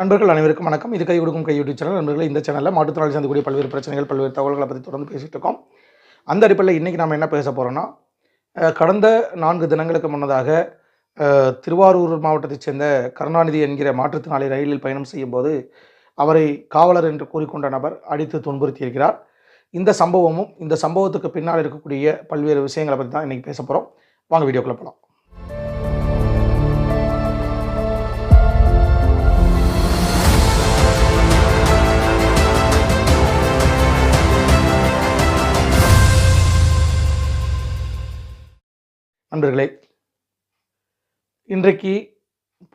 நண்பர்கள் அனைவருக்கும் வணக்கம். இது கை கொடுக்கும் கை யூடியூப் சேனல். நண்பர்கள் இந்த சேனலில் மாற்றுத்திறனாளி சந்திக்கூடிய பல்வேறு பிரச்சனைகள் பல்வேறு தகவல்களை பற்றி தொடர்ந்து பேசிகிட்டு இருக்கோம். அந்த அடிப்படையில் இன்றைக்கி நம்ம என்ன பேச போகிறோம்னா கடந்த நான்கு தினங்களுக்கு முன்னதாக திருவாரூர் மாவட்டத்தைச் சேர்ந்த கருணாநிதி என்கிற மாற்றுத்திறனாளி ரயிலில் பயணம் செய்யும்போது அவரை காவலர் என்று கூறிக்கொண்ட நபர் அடித்து துன்புறுத்தியிருக்கிறார். இந்த சம்பவமும் இந்த சம்பவத்துக்கு பின்னால் இருக்கக்கூடிய பல்வேறு விஷயங்களை பற்றி தான் இன்றைக்கி பேச போகிறோம் வாங்க வீடியோக்குள்ளே போகலாம் நண்பர்களே இன்றைக்கு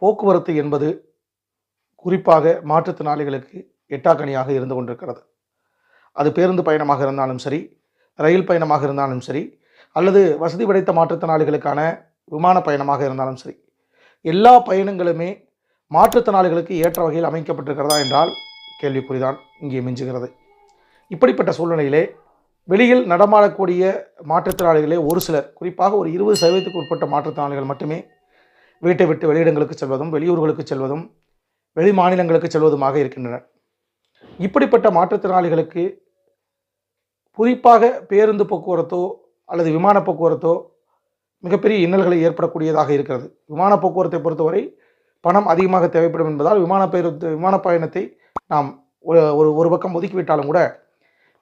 போக்குவரத்து என்பது குறிப்பாக மாற்றுத்திறனாளிகளுக்கு எட்டாக்கணியாக இருந்து கொண்டிருக்கிறது. அது பேருந்து பயணமாக இருந்தாலும் சரி ரயில் பயணமாக இருந்தாலும் சரி அல்லது வசதி படைத்த மாற்றுத்திறனாளிகளுக்கான விமான பயணமாக இருந்தாலும் சரி எல்லா பயணங்களுமே மாற்றுத்திறனாளிகளுக்கு ஏற்ற வகையில் அமைக்கப்பட்டிருக்கிறதா என்றால் கேள்விக்குறிதான் இங்கே மிஞ்சுகிறது. இப்படிப்பட்ட சூழ்நிலையிலே வெளியில் நடமாடக்கூடிய மாற்றுத்திறனாளிகளே ஒரு சிலர் குறிப்பாக ஒரு இருபது சதவீதத்துக்கு உட்பட்ட மாற்றுத்திறனாளிகள் மட்டுமே வீட்டை விட்டு வெளியிடங்களுக்கு செல்வதும் வெளியூர்களுக்கு செல்வதும் வெளி மாநிலங்களுக்கு செல்வதுமாக இருக்கின்றனர். இப்படிப்பட்ட மாற்றுத்திறனாளிகளுக்கு குறிப்பாக பேருந்து போக்குவரத்தோ அல்லது விமான போக்குவரத்தோ மிகப்பெரிய இன்னல்களை ஏற்படக்கூடியதாக இருக்கிறது. விமான போக்குவரத்தை பொறுத்தவரை பணம் அதிகமாக தேவைப்படும் என்பதால் விமான பேருந்து விமான பயணத்தை நாம் ஒரு- ஒரு ஒரு பக்கம் ஒதுக்கிவிட்டாலும் கூட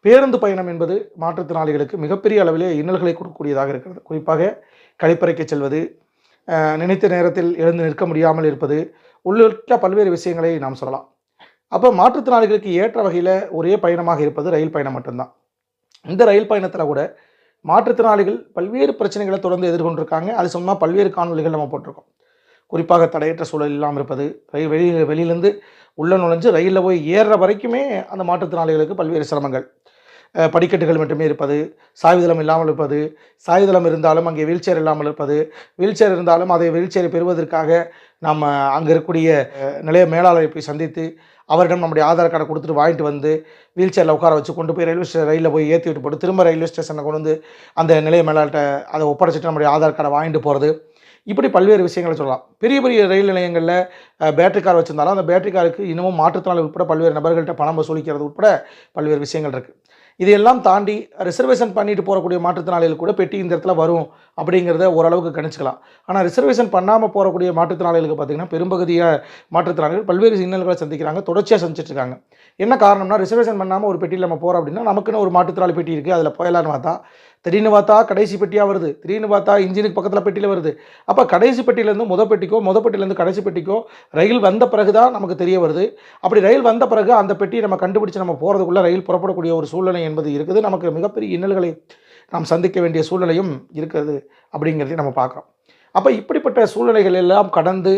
பேருந்து பயணம் என்பது மாற்றுத்திறனாளிகளுக்கு மிகப்பெரிய அளவிலே இன்னல்களை கொடுக்கக்கூடியதாக இருக்கிறது. குறிப்பாக கழிப்பறைக்கு செல்வது நினைத்த நேரத்தில் எழுந்து நிற்க முடியாமல் இருப்பது உள்ளிட்ட பல்வேறு விஷயங்களை நாம் சொல்லலாம். அப்போ மாற்றுத்திறனாளிகளுக்கு ஏற்ற வகையில் ஒரே பயணமாக இருப்பது ரயில் பயணம் மட்டும்தான். இந்த ரயில் பயணத்தில் கூட மாற்றுத்திறனாளிகள் பல்வேறு பிரச்சனைகளை தொடர்ந்து எதிர்கொண்டிருக்காங்க. அது சொன்னால் பல்வேறு காணொலிகள் நம்ம போட்டிருக்கோம். குறிப்பாக தடையற்ற சூழல் இல்லாமல் இருப்பது ரயில் வெளியில் வெளியிலேருந்து உள்ளே நுழைஞ்சு ரயிலில் போய் ஏறுற வரைக்குமே அந்த மாற்றுத்திறனாளிகளுக்கு பல்வேறு சிரமங்கள். படிக்கட்டுகள் மட்டுமே இருப்பது சாயுதளம் இல்லாமல் இருப்பது சாயுதளம் இருந்தாலும் அங்கே வீல்சேர் இல்லாமல் இருப்பது வீல்சேர் இருந்தாலும் அதை வீல்சேரை பெறுவதற்காக நம்ம அங்கே இருக்கக்கூடிய நிலைய மேலாளரை போய் சந்தித்து அவரிடம் நம்முடைய ஆதார் கார்டை கொடுத்துட்டு வாங்கிட்டு வந்து வீல்சேரில் உட்கார வச்சு கொண்டு போய் ரயில்வே ஸ்டேஷன் ரயிலில் போய் ஏற்றி விட்டு போட்டு திரும்ப ரயில்வே ஸ்டேஷனை கொண்டு வந்து அந்த நிலைய மேலாளர்கிட்ட அதை ஒப்படைச்சிட்டு நம்முடைய ஆதார் கார்டை வாங்கிட்டு போகிறது இப்படி பல்வேறு விஷயங்களை சொல்லலாம். பெரிய பெரிய ரயில் நிலையங்களில் பேட்டரி கார் வச்சுருந்தாலும் அந்த பேட்டரி காருக்கு இன்னமும் மாற்றுத்திறனாளி உட்பட பல்வேறு நபர்கள்ட்ட பணம் வசூலிக்கிறது உட்பட பல்வேறு விஷயங்கள் இருக்குது இதையெல்லாம் தாண்டி ரிசர்வேஷன் பண்ணிட்டு போகக்கூடிய மாற்றுத்திறனாளிகள் கூட பெட்டி இந்த இடத்துல வரும் அப்படிங்கிறத ஓரளவுக்கு கணிச்சிக்கலாம். ஆனால் ரிசர்வேஷன் பண்ணாமல் போகக்கூடிய மாற்றுத்திறனாளிகளுக்கு பார்த்தீங்கன்னா பெரும்பகுதியாக மாற்றுத்திறனாளிகள் பல்வேறு சிக்னல்களை சந்திக்கிறாங்க தொடர்ச்சியாக சந்திச்சிட்ருக்காங்க என்ன காரணம்னா ரிசர்வேஷன் பண்ணாமல் ஒரு பெட்டியில் நம்ம போகிறோம் அப்படின்னா நமக்குன்னு ஒரு மாற்றுத்திறனாளி பெட்டி இருக்குது அதில் போயலான்னு பார்த்தா திடீர்னு பார்த்தா கடைசி பெட்டியாக வருது. திடீர்னு பார்த்தா இன்ஜினுக்கு பக்கத்தில் பெட்டியில் வருது. அப்போ கடைசி பெட்டியிலேருந்து முத பெட்டிக்கோ முத பெட்டியிலேருந்து கடைசி பெட்டிக்கோ ரயில் வந்த பிறகு தான் நமக்கு தெரிய வருது. அப்படி ரயில் வந்த பிறகு அந்த பெட்டியை நம்ம கண்டுபிடிச்சு நம்ம போகிறதுக்குள்ளே ரயில் புறப்படக்கூடிய ஒரு சூழ்நிலை என்பது இருக்குது. நமக்கு மிகப்பெரிய இன்னல்களை நாம் சந்திக்க வேண்டிய சூழ்நிலையும் இருக்கிறது அப்படிங்கிறதையும் நம்ம பார்க்குறோம். அப்போ இப்படிப்பட்ட சூழ்நிலைகள் எல்லாம் கடந்து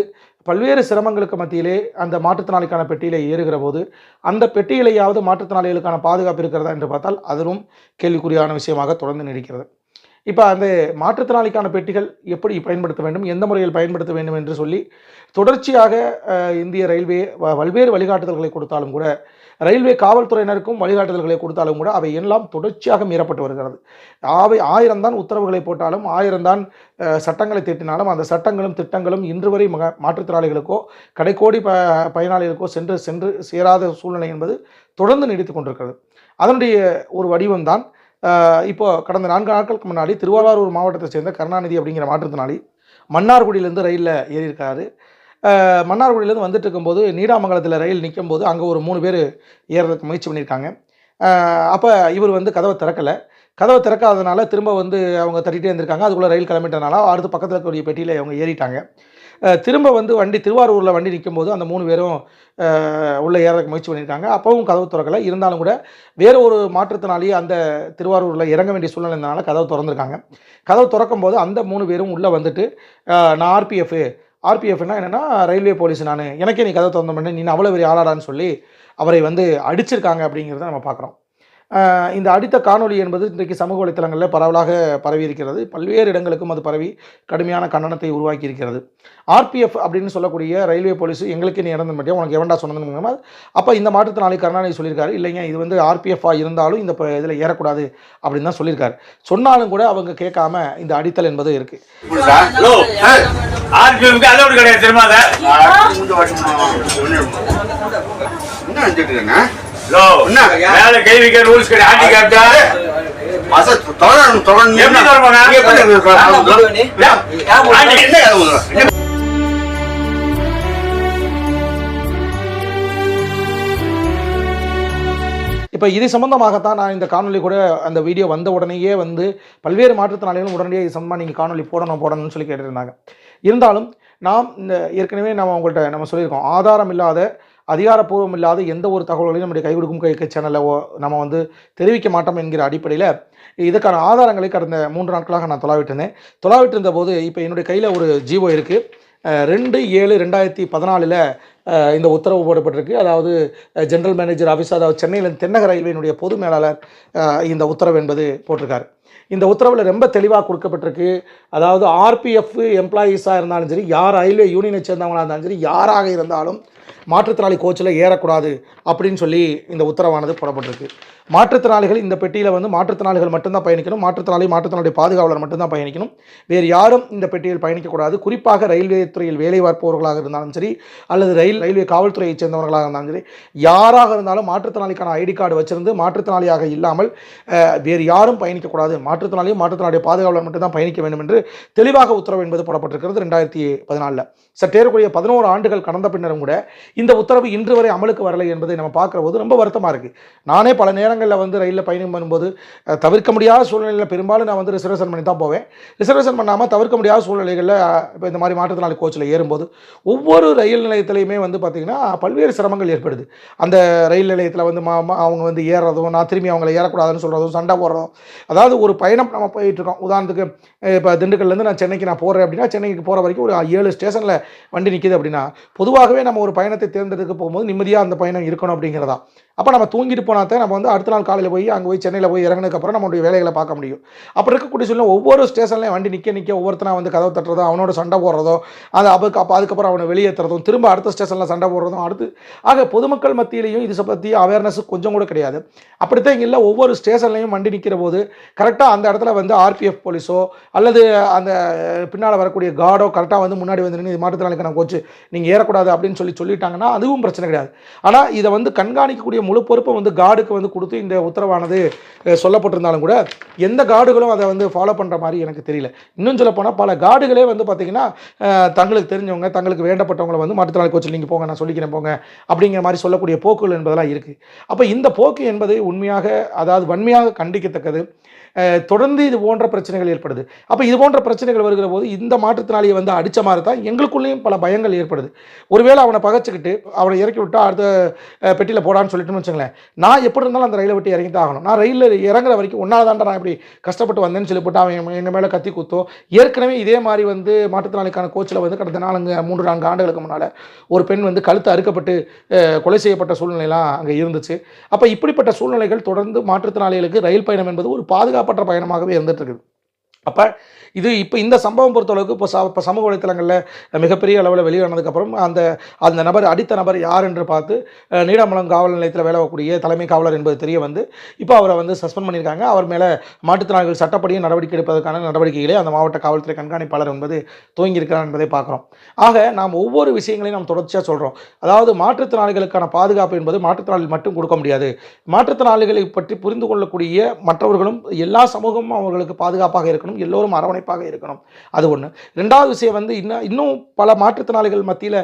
பல்வேறு சிரமங்களுக்கு மத்தியிலே அந்த மாற்றுத்திறனாளிக்கான பெட்டியிலே ஏறுகிற போது அந்த பெட்டியிலேயாவது மாற்றுத்திறனாளிகளுக்கான பாதுகாப்பு இருக்கிறதா என்று பார்த்தால் அதுவும் கேள்விக்குறியான விஷயமாக தொடர்ந்து நீடிக்கிறது இப்போ அந்த மாற்றுத்திறனாளிக்கான பெட்டிகள் எப்படி பயன்படுத்த வேண்டும் எந்த முறையில் பயன்படுத்த வேண்டும் என்று சொல்லி தொடர்ச்சியாக இந்திய ரயில்வே வ- பல்வேறு வழிகாட்டுதல்களை கொடுத்தாலும் கூட ரயில்வே காவல்துறையினருக்கும் வழிகாட்டுதல்களை கொடுத்தாலும் கூட அவை எல்லாம் தொடர்ச்சியாக மீறப்பட்டு வருகிறது. அவை ஆயிரம் தான் உத்தரவுகளை போட்டாலும் ஆயிரம் தான் சட்டங்களை திட்டினாலும் அந்த சட்டங்களும் திட்டங்களும் இன்று வரை மாற்றுத்திறனாளிகளுக்கோ கடைக்கோடி ப பயனாளிகளுக்கோ சென்று சென்று சேராத சூழ்நிலை என்பது தொடர்ந்து நீடித்து கொண்டிருக்கிறது. அதனுடைய ஒரு வடிவம் தான் இப்போ கடந்த நான்கு நாட்களுக்கு முன்னாடி திருவாரூர் மாவட்டத்தை சேர்ந்த கருணாநிதி அப்படிங்கிற மாற்றுத்திறனாளி மன்னார்குடியிலேருந்து ரயிலில் ஏறியிருக்காரு. மன்னார்குடியிலேருந்து வந்துட்டு இருக்கும்போது நீடாமங்கலத்தில் ரயில் நிற்கும் போது அங்கே ஒரு மூணு பேர் ஏறுறதுக்கு முயற்சி பண்ணியிருக்காங்க. அப்போ இவர் வந்து கதவை திறக்கலை. கதவை திறக்காதனால திரும்ப வந்து அவங்க தட்டிகிட்டே இருந்திருக்காங்க. அதுக்குள்ளே ரயில் கிளம்பிட்டனால அடுத்து பக்கத்தில் இருக்கக்கூடிய பெட்டியில் அவங்க ஏறிட்டாங்க. திரும்ப வந்து வண்டி திருவாரூரில் வண்டி நிற்கும்போது அந்த மூணு பேரும் உள்ளே ஏறதுக்கு முயற்சி பண்ணியிருக்காங்க. அப்பவும் கதவு திறக்கலை. இருந்தாலும் கூட வேறு ஒரு மாற்றத்தினாலேயே அந்த திருவாரூரில் இறங்க வேண்டிய சூழ்நிலை இருந்தனால கதவு திறந்திருக்காங்க. கதவு திறக்கும் போது அந்த மூணு பேரும் உள்ளே வந்துட்டு நான் ஆர்பிஎஃப் ஆர்பிஎஃப்னா என்னென்னா ரயில்வே போலீஸ் நான். எனக்கே நீ கதை திறந்த பண்ணி நீ அவ்வளோ பெரிய ஆளாடான்னு சொல்லி அவரை வந்து அடிச்சிருக்காங்க அப்படிங்கிறத நம்ம பார்க்குறோம் இந்த அடித்த காணொளி என்பது இன்றைக்கு சமூக வலைத்தளங்களில் பரவலாக பரவி இருக்கிறது பல்வேறு இடங்களுக்கும் அது பரவி கடுமையான கண்டனத்தை உருவாக்கி இருக்கிறது ஆர்பிஎஃப் அப்படின்னு சொல்லக்கூடிய ரயில்வே போலீஸ் எங்களுக்கு நீ இறந்து மாட்டியா உனக்கு எவன்டா சொன்னதுன்னு அப்போ இந்த மாற்றுத்திறனாளி கருணாநிதி சொல்லியிருக்காரு. இல்லைங்க இது வந்து ஆர்பிஎஃபாக இருந்தாலும் இந்த இதில் ஏறக்கூடாது அப்படின்னு தான் சொல்லியிருக்காரு. சொன்னாலும் கூட அவங்க கேட்காம இந்த அடித்தல் என்பது இருக்குது என்ன? மேல கை வைக்க ரூல்ஸ் கிடையாது. தொடரணும், தொடரணும். எப்படி என்ன இப்போ இது சம்பந்தமாகத்தான் நான் இந்த காணொளி கூட அந்த வீடியோ வந்த உடனேயே வந்து பல்வேறு மாற்றுத்திறனாளிகளும் உடனடியே இது சம்பந்தமாக நீங்கள் காணொளி போடணும் போடணும்னு சொல்லி கேட்டிருந்தாங்க. இருந்தாலும் நாம் இந்த ஏற்கனவே நம்ம உங்கள்கிட்ட நம்ம சொல்லியிருக்கோம் ஆதாரம் இல்லாத அதிகாரப்பூர்வம் இல்லாத எந்த ஒரு தகவல்களையும் நம்முடைய கை கொடுக்கும் கை சேனலில் நம்ம வந்து தெரிவிக்க மாட்டோம் என்கிற அடிப்படையில் இதுக்கான ஆதாரங்களை கடந்த மூன்று நாட்களாக நான் தொலாவிட்டிருந்தேன். தொலாவிட்டிருந்த போது இப்போ என்னுடைய கையில் ஒரு ஜீவோ இருக்குது ரெண்டு ஏழு ரெண்டாயிரத்தி பதினாலில் இந்த உத்தரவு போடப்பட்டிருக்கு. அதாவது ஜென்ரல் மேனேஜர் ஆஃபீஸ் அதாவது சென்னையில் தென்னக ரயில்வேனுடைய பொது மேலாளர் இந்த உத்தரவு என்பது போட்டிருக்காரு. இந்த உத்தரவில் ரொம்ப தெளிவாக கொடுக்கப்பட்டிருக்கு. அதாவது ஆர்பிஎஃப் எம்ப்ளாயீஸாக இருந்தாலும் சரி யார் ரயில்வே யூனியனை சேர்ந்தவங்களாக இருந்தாலும் சரி யாராக இருந்தாலும் மாற்றுத்திறனாளி கோச்சில் ஏறக்கூடாது அப்படின்னு சொல்லி இந்த உத்தரவானது போடப்பட்டிருக்கு. மாற்றுத்திறனாளிகள் இந்த பெட்டியில் வந்து மாற்றுத்திறனாளிகள் மட்டும்தான் பயணிக்கணும். மாற்றுத்திறனாளி மாற்றுத்திறனாளி பாதுகாவலர் மட்டும்தான் பயணிக்கணும். வேறு யாரும் இந்த பெட்டியில் பயணிக்கக்கூடாது. குறிப்பாக ரயில்வே துறையில் வேலை பார்ப்பவர்களாக இருந்தாலும் சரி அல்லது ரயில் ரயில்வே காவல்துறையைச் சேர்ந்தவர்களாக இருந்தாலும் சரி யாராக இருந்தாலும் மாற்றுத்திறனாளிக்கான ஐடி கார்டு வச்சிருந்து மாற்றுத்திறனாளியாக இல்லாமல் வேறு யாரும் பயணிக்கக்கூடாது. மாற்றுத்திறனாளியும் மாற்றுத்திறனாளிய பாதுகாவலர் மட்டும்தான் பயணிக்க வேண்டும் என்று தெளிவாக உத்தரவு என்பது போடப்பட்டிருக்கிறது ரெண்டாயிரத்தி பதினாலில். சற்றேறக்கூடிய பதினோரு ஆண்டுகள் கடந்த பின்னரும் கூட இந்த உத்தரவு இன்று வரை அமலுக்கு வரலை என்பதை நம்ம பார்க்குற போது ரொம்ப வருத்தமாக இருக்குது நானே பல நேரங்களில் வந்து ரயிலில் பயணம் பண்ணும்போது தவிர்க்க முடியாத சூழ்நிலையில் பெரும்பாலும் நான் வந்து ரிசர்வேஷன் பண்ணி தான் போவேன். ரிசர்வேஷன் பண்ணாமல் தவிர்க்க முடியாத சூழ்நிலைகளில் இப்போ இந்த மாதிரி மாற்றுத்திறனாளி கோச்சில் ஏறும்போது ஒவ்வொரு ரயில் நிலையத்திலையுமே வந்து பார்த்திங்கன்னா பல்வேறு சிரமங்கள் ஏற்படுது. அந்த ரயில் நிலையத்தில் வந்து மா அவங்க வந்து ஏறுறதும் நான் திரும்பி அவங்கள ஏறக்கூடாதுன்னு சொல்கிறதும் சண்டை போடுறதும். அதாவது ஒரு பயணம் நம்ம போயிட்டுருக்கோம். உதாரணத்துக்கு இப்போ திண்டுக்கல்லேருந்து நான் சென்னைக்கு நான் போகிறேன் அப்படின்னா சென்னைக்கு போகிற வரைக்கும் ஒரு ஏழு ஸ்டேஷனில் வண்டி நிற்கிது அப்படின்னா பொதுவாகவே நம்ம ஒரு பயணம் பயணத்தை தேர்ந்தெடுக்க போகும்போது நிம்மதியாக அந்த பயணம் இருக்கணும் அப்படிங்கிறதா. அப்போ நம்ம தூங்கிட்டு போனால் தான் நம்ம வந்து அடுத்த நாள் காலையில் போய் அங்கே போய் சென்னையில் போய் இறங்கினதுக்கப்புறம் நம்மளுடைய வேலைகளை பார்க்க முடியும். அப்போ இருக்கக்கூடிய சூழ்நிலை ஒவ்வொரு ஸ்டேஷன்லையும் வண்டி நிற்க நிற்க ஒவ்வொருத்தனா வந்து கதவு தட்டுறதோ அவனோட சண்டை போடுறதோ அது அப்போ அப்போ அதுக்கப்புறம் அவனை வெளியேற்றுறதும் திரும்ப அடுத்த ஸ்டேஷனில் சண்டை போடுறதும் அடுத்து. ஆக பொதுமக்கள் மத்தியிலையும் இது பற்றி அவேர்னஸ் கொஞ்சம் கூட கிடையாது. அப்படித்தான் இங்கே இல்லை ஒவ்வொரு ஸ்டேஷன்லையும் வண்டி நிற்கிற போது கரெக்டாக அந்த இடத்துல வந்து ஆர்பிஎஃப் போலீஸோ அல்லது அந்த பின்னால் வரக்கூடிய கார்டோ கரெக்டாக வந்து முன்னாடி வந்து நின்று இது மாற்றுத்திறனாளிக்கான கோச்சு நீங்கள் ஏறக்கூடாது அப்படின்னு சொல்லி சொல்லிட்டாங்கன்னா அதுவும் பிரச்சனை கிடையாது. ஆனால் இதை வந்து கண்காணிக்கக்கூடிய முழு பொறுப்பை வந்து காடுக்கு வந்து கொடுத்து இந்த உத்தரவானது சொல்லப்பட்டிருந்தாலும் கூட எந்த காடுகளும் அதை வந்து ஃபாலோ பண்ணுற மாதிரி எனக்கு தெரியல. இன்னும் சொல்ல போனால் பல காடுகளே வந்து பார்த்திங்கன்னா தங்களுக்கு தெரிஞ்சவங்க தங்களுக்கு வேண்டப்பட்டவங்களை வந்து மாற்றுத்திறனாளி கோச்சில் நீங்கள் போங்க நான் சொல்லிக்கிறேன் போங்க அப்படிங்கிற மாதிரி சொல்லக்கூடிய போக்குகள் என்பதெல்லாம் இருக்குது அப்போ இந்த போக்கு என்பது உண்மையாக அதாவது வன்மையாக கண்டிக்கத்தக்கது. தொடர்ந்து இது போன்ற பிரச்சனைகள் ஏற்படுது. அப்போ இது போன்ற பிரச்சனைகள் வருகிற போது இந்த மாற்றுத்திறனாளியை வந்து அடித்த மாதிரி தான் எங்களுக்குள்ளேயும் பல பயங்கள் ஏற்படுது. ஒருவேளை அவனை பகச்சிக்கிட்டு அவனை இறக்கி விட்டா அடுத்த பெட்டியில் போடான்னு சொல்லிட்டுன்னு வச்சுங்களேன் நான் எப்படி இருந்தாலும் அந்த ரயிலை விட்டு இறங்கி தான் ஆகணும். நான் ரயிலில் இறங்குற வரைக்கும் ஒன்றால் தாண்டா நான் இப்படி கஷ்டப்பட்டு வந்தேன்னு சொல்லி போட்டு அவன் எங்கள் மேலே கத்தி குத்தோ ஏற்கனவே இதே மாதிரி வந்து மாற்றுத்திறனாளிக்கான கோச்சில் வந்து கடந்த நாலு மூன்று நான்கு ஆண்டுகளுக்கு முன்னால் ஒரு பெண் வந்து கழுத்து அறுக்கப்பட்டு கொலை செய்யப்பட்ட சூழ்நிலைலாம் அங்கே இருந்துச்சு. அப்போ இப்படிப்பட்ட சூழ்நிலைகள் தொடர்ந்து மாற்றுத்திறனாளிகளுக்கு ரயில் பயணம் என்பது ஒரு பாதுகாப்பு பாதுகாப்பற்ற பயணமாகவே இருந்துட்டு இருக்குது. அப்போ இது இப்போ இந்த சம்பவம் பொறுத்தளவுக்கு இப்போ ச இப்போ சமூக வலைத்தளங்களில் மிகப்பெரிய அளவில் வெளியானதுக்கப்புறம் அந்த அந்த நபர் அடித்த நபர் யார் என்று பார்த்து நீடாமலம் காவல் நிலையத்தில் வேலை பார்க்கக்கூடிய தலைமை காவலர் என்பது தெரிய வந்து இப்போ அவரை வந்து சஸ்பெண்ட் பண்ணியிருக்காங்க. அவர் மேலே மாற்றுத்திறனாளிகள் சட்டப்படியும் நடவடிக்கை எடுப்பதற்கான நடவடிக்கைகளை அந்த மாவட்ட காவல்துறை கண்காணிப்பாளர் என்பது துவங்கியிருக்கிறார் என்பதை பார்க்குறோம். ஆக நாம் ஒவ்வொரு விஷயங்களையும் நாம் தொடர்ச்சியாக சொல்கிறோம் அதாவது மாற்றுத்திறனாளிகளுக்கான பாதுகாப்பு என்பது மாற்றுத்திறனாளி மட்டும் கொடுக்க முடியாது. மாற்றுத்திறனாளிகளை பற்றி புரிந்து கொள்ளக்கூடிய மற்றவர்களும் எல்லா சமூகமும் அவர்களுக்கு பாதுகாப்பாக இருக்கணும். எல்லோரும் அரவணைப்பாக இருக்கணும். அது ஒன்று ரெண்டாவது விஷயம் வந்து இன்னும் இன்னும் பல மாற்றுத்திறனாளிகள் மத்தியில்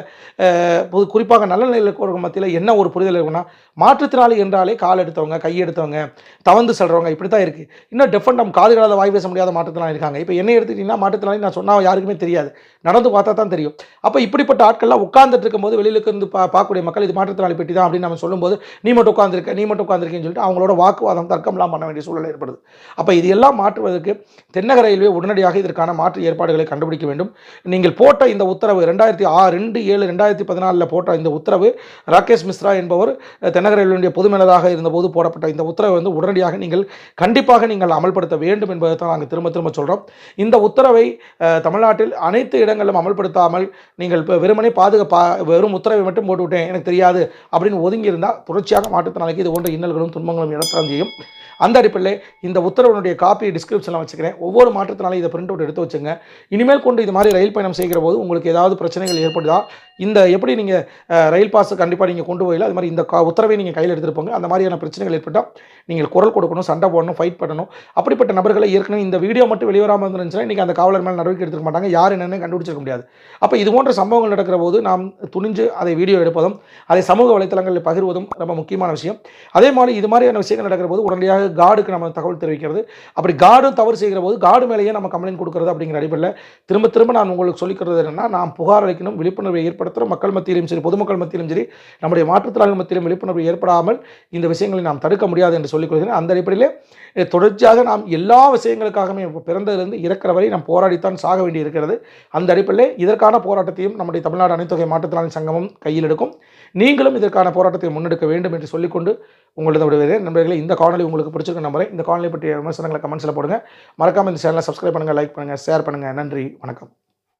குறிப்பாக நல்ல நிலையில் இருக்கிறவங்க மத்தியில் என்ன ஒரு புரிதல் இருக்குன்னா மாற்றுத்திறனாளி என்றாலே கால் எடுத்தவங்க கை எடுத்தவங்க தவந்து செல்றவங்க இப்படி தான் இருக்குது இன்னும் டெஃபன் காதுகளால் வாய் பேச முடியாத மாற்றுத்திறனாளி இருக்காங்க. இப்போ என்ன எடுத்துக்கிட்டிங்கன்னா மாற்றுத்திறனாளி நான் சொன்னால் யாருக்குமே தெரியாது. நடந்து பார்த்தா தான் தெரியும். அப்போ இப்படிப்பட்ட ஆட்கள்லாம் உட்கார்ந்துட்டு இருக்கும்போது வெளியில் இருந்து பா பார்க்கக்கூடிய மக்கள் இது மாற்றுத்திறனாளி பெட்டி தான் அப்படின்னு நம்ம சொல்லும்போது நீ மட்டும் உட்காந்துருக்க நீ மட்டும் உட்காந்துருக்கேன்னு சொல்லிட்டு அவங்களோட வாக்குவாதம் தர்க்கம்லாம் பண்ண வேண்டிய சூழல் ஏற்படுது. அப்போ இது எல்லாம் மாற்றுவதற்கு தென்னக ரயில்வே உடனடியாக இதற்கான மாற்று ஏற்பாடுகளை கண்டுபிடிக்க வேண்டும். நீங்கள் போட்ட இந்த உத்தரவு ரெண்டாயிரத்தி ஆறு ரெண்டு ஏழு ரெண்டாயிரத்தி பதினாலில் போட்ட இந்த உத்தரவு ராகேஷ் மிஸ்ரா என்பவர் தென்னக ரயில்வேடைய பொதுமேலராக இருந்தபோது போடப்பட்ட இந்த உத்தரவை வந்து உடனடியாக நீங்கள் கண்டிப்பாக நீங்கள் அமல்படுத்த வேண்டும் என்பதை தான் நாங்கள் திரும்ப திரும்ப சொல்கிறோம் இந்த உத்தரவை தமிழ்நாட்டில் அனைத்து இடங்களிலும் அமல்படுத்தாமல் நீங்கள் இப்போ வெறுமனே பாதுகா வெறும் உத்தரவை மட்டும் போட்டு விட்டேன் எனக்கு தெரியாது அப்படின்னு ஒதுங்கி இருந்தால் தொடர்ச்சியாக மாற்றுத்திறனாளிக்கு இது போன்ற இன்னல்களும் துன்பங்களும் இடத்தான் செய்யும். அந்த அடிப்படையில் இந்த உத்தரவினுடைய காப்பி டிஸ்கிரிப்ஷனில் வச்சுக்கிறேன். ஒவ்வொரு மாற்றத்தினாலும் இதை பிரிண்ட் அவுட் எடுத்து வச்சுங்க. இனிமேல் கொண்டு இது மாதிரி ரயில் பயணம் செய்கிற போது உங்களுக்கு ஏதாவது பிரச்சனைகள் ஏற்படுதா? இந்த எப்படி நீங்கள் ரயில் பாஸ் கண்டிப்பாக நீங்கள் கொண்டு போயில அது மாதிரி இந்த கா உத்தரவை நீங்கள் கையில் எடுத்துருப்போங்க. அந்த மாதிரியான பிரச்சனைகள் ஏற்பட்டால் நீங்கள் குரல் கொடுக்கணும் சண்டை போடணும் ஃபைட் பண்ணணும். அப்படிப்பட்ட நபர்களை ஏற்கனவே இந்த வீடியோ மட்டும் வெளிவராமல் இருந்துச்சுன்னா இன்றைக்கி அந்த காவலர் மேலே நடவடிக்கை எடுத்துக்க மாட்டாங்க. யார் என்னென்னு கண்டுபிடிச்சிருக்க முடியாது. அப்போ இது போன்ற சம்பவங்கள் நடக்கிற போது நாம் துணிஞ்சு அதை வீடியோ எடுப்பதும் அதை சமூக வலைத்தளங்களில் பகிர்வதும் ரொம்ப முக்கியமான விஷயம். அதே மாதிரி இது மாதிரியான விஷயங்கள் நடக்கிற போது உடனடியாக காடுக்கு நம்ம தகவல் தெரிவிக்கிறது. அப்படி காடும் தவறு செய்கிற போது காடு மேலேயே நம்ம கம்ப்ளைண்ட் கொடுக்கறது அப்படிங்கிற அடிப்படையில் திரும்ப திரும்ப நான் உங்களுக்கு சொல்லிக்கிறது என்னென்னா நாம் புகார் அளிக்கணும் விழிப்புணர்வை ஏற்படுத்துகிறோம் மக்கள் மத்தியிலும் சரி பொதுமக்கள் மத்தியிலும் சரி நம்முடைய மாற்றுத்திறனாளிகள் மத்தியிலும் விழிப்புணர்வு ஏற்படாமல் இந்த விஷயங்களை நாம் தடுக்க முடியாது என்று சொல்லிக் கொள்கிறேன். அந்த அடிப்படையிலே தொடர்ச்சியாக நாம் எல்லா விஷயங்களுக்காகவே பிறந்ததிலிருந்து இறக்கிற வரை நாம் போராடித்தான் சாக வேண்டி இருக்கிறது. அந்த அடிப்படையில் இதற்கான போராட்டத்தையும் நம்முடைய தமிழ்நாடு அனைத்தொகை மாற்றுத்திறனாளி சங்கமும் கையில் எடுக்கும். நீங்களும் இதற்கான போராட்டத்தை முன்னெடுக்க வேண்டும் என்று சொல்லிக்கொண்டு உங்களது விடுவது நண்பர்களே இந்த காணொலி உங்களுக்கு பிடிச்சிருக்க நம்பரை இந்த காணொலி பற்றிய விமர்சனங்களை கமெண்ட்ஸில் போடுங்க. மறக்காமல் இந்த சேனலை சப்ஸ்கிரைப் பண்ணுங்கள் லைக் பண்ணுங்கள் ஷேர் பண்ணுங்கள் நன்றி வணக்கம்.